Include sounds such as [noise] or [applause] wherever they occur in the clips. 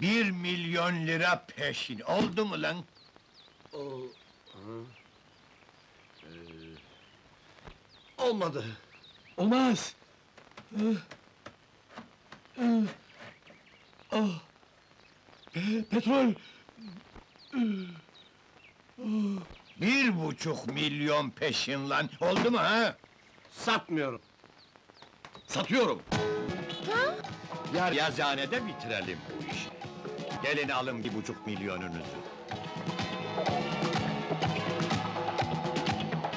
Bir milyon lira peşin, oldu mu lan? Olmadı. Olmaz. Ah. Pe- Petrol. Bir buçuk milyon peşin lan, oldu mu ha? Satmıyorum. Satıyorum. Yar yazıhanede bitirelim. Gelin alın bir buçuk milyonunuzu.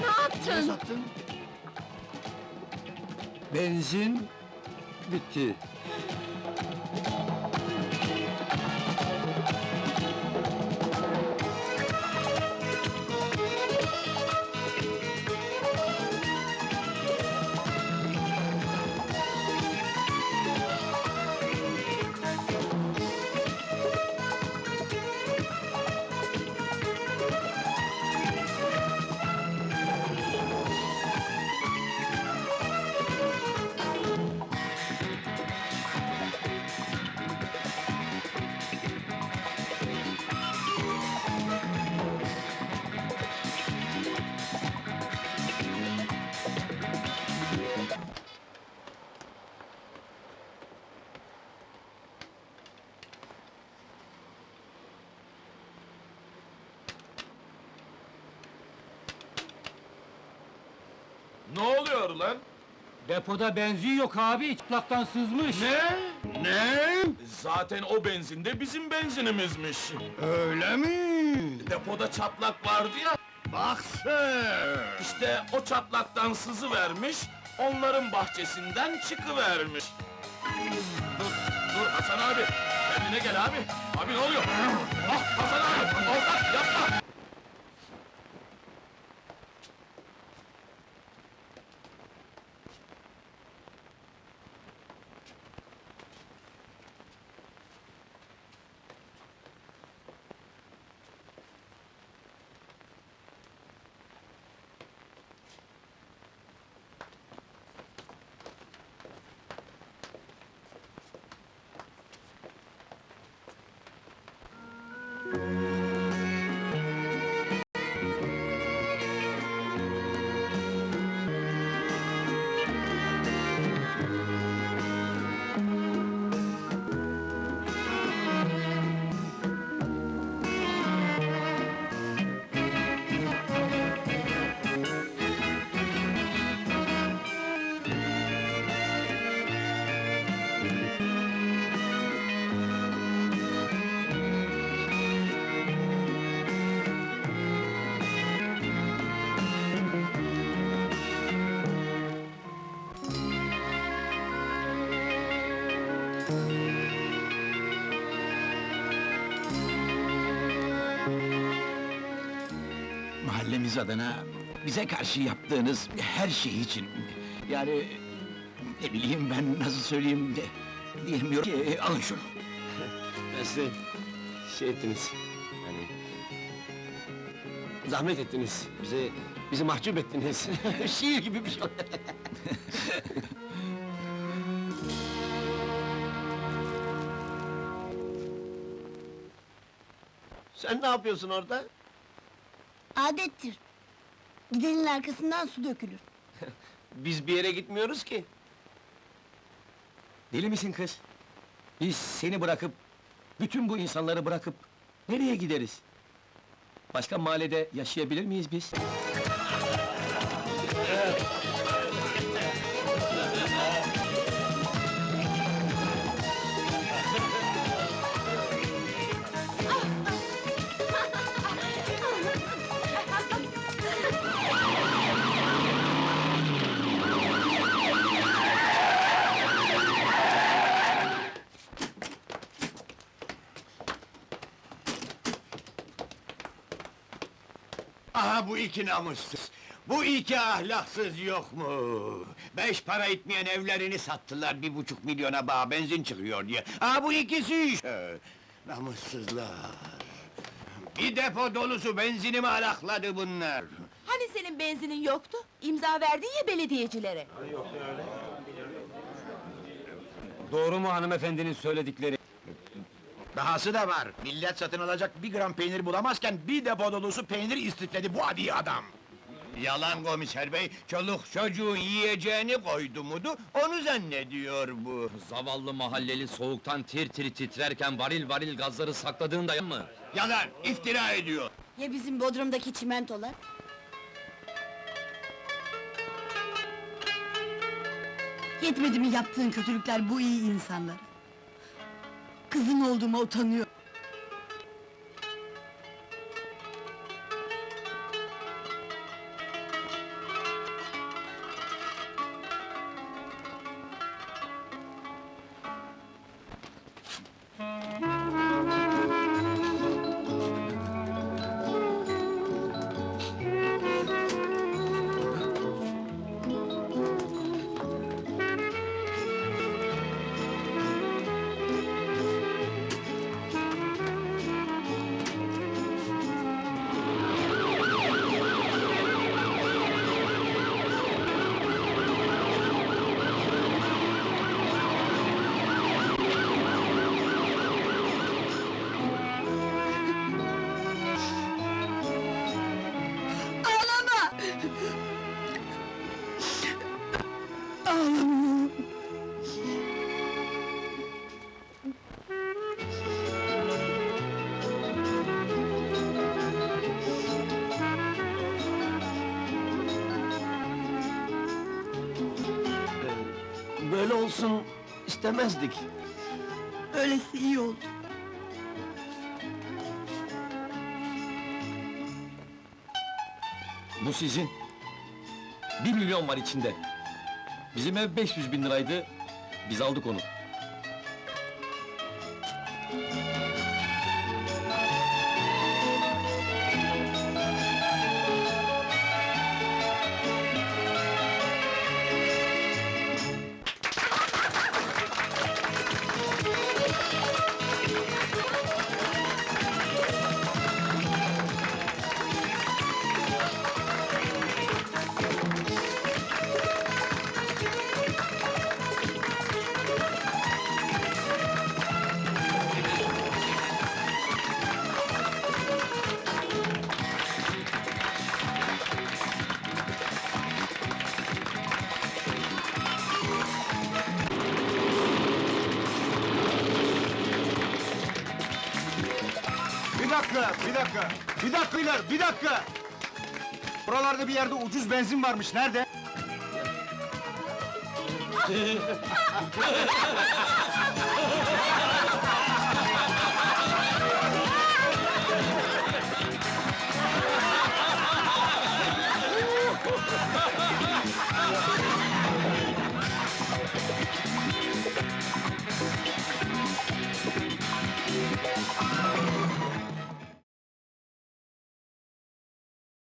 Ne yaptın? Sattın. Benzin bitti. Ne oluyor lan? Depoda benzin yok abi, çıplaktan sızmış. Ne? Ne? Zaten o benzin de bizim benzinimizmiş. Öyle mi? Depoda çatlak vardı ya, Bak sen! işte o çatlaktan sızı vermiş, onların bahçesinden çıkıvermiş. Dur, dur Hasan abi, kendine gel abi. Abi ne oluyor? Ah Hasan abi, ortak yapma! Mahallemiz adına bize karşı yaptığınız her şey için... Yani ne bileyim ben nasıl söyleyeyim de diyemiyorum ki alın şunu. Ben size şey ettiniz. Yani... Zahmet ettiniz. Bize bizi mahcup ettiniz. [laughs] Şiir gibi bir şey. [laughs] Sen ne yapıyorsun orada? Adettir. Gidenin arkasından su dökülür. [laughs] Biz bir yere gitmiyoruz ki. Deli misin kız? Biz seni bırakıp, bütün bu insanları bırakıp nereye gideriz? Başka mahallede yaşayabilir miyiz biz? Aha bu iki namussuz! Bu iki ahlaksız yok mu? Beş para etmeyen evlerini sattılar bir buçuk milyona bağ benzin çıkıyor diye. Aha bu ikisi işte! Namussuzlar! Bir depo dolusu benzinimi alakladı bunlar! Hani senin benzinin yoktu? İmza verdin ya belediyecilere. Doğru mu hanımefendinin söyledikleri? Dahası da var. Millet satın alacak bir gram peynir bulamazken bir depo dolusu peynir istifledi bu adi adam. Yalan komiser bey, çoluk çocuğun yiyeceğini koydu mudu, onu zannediyor bu. Zavallı mahalleli soğuktan tir tir titrerken varil varil gazları sakladığında mı? Yalan, iftira ediyor. Ya bizim Bodrum'daki çimentolar? Yetmedi mi yaptığın kötülükler bu iyi insanlara? Kızın olduğuma utanıyor. Böyle olsun istemezdik. Öylesi iyi oldu. Bu sizin. Bir milyon var içinde. Bizim ev 500 bin liraydı. Biz aldık onu. Bir dakika, bir dakika. İler, bir dakika. Buralarda bir yerde ucuz benzin varmış. Nerede? [laughs]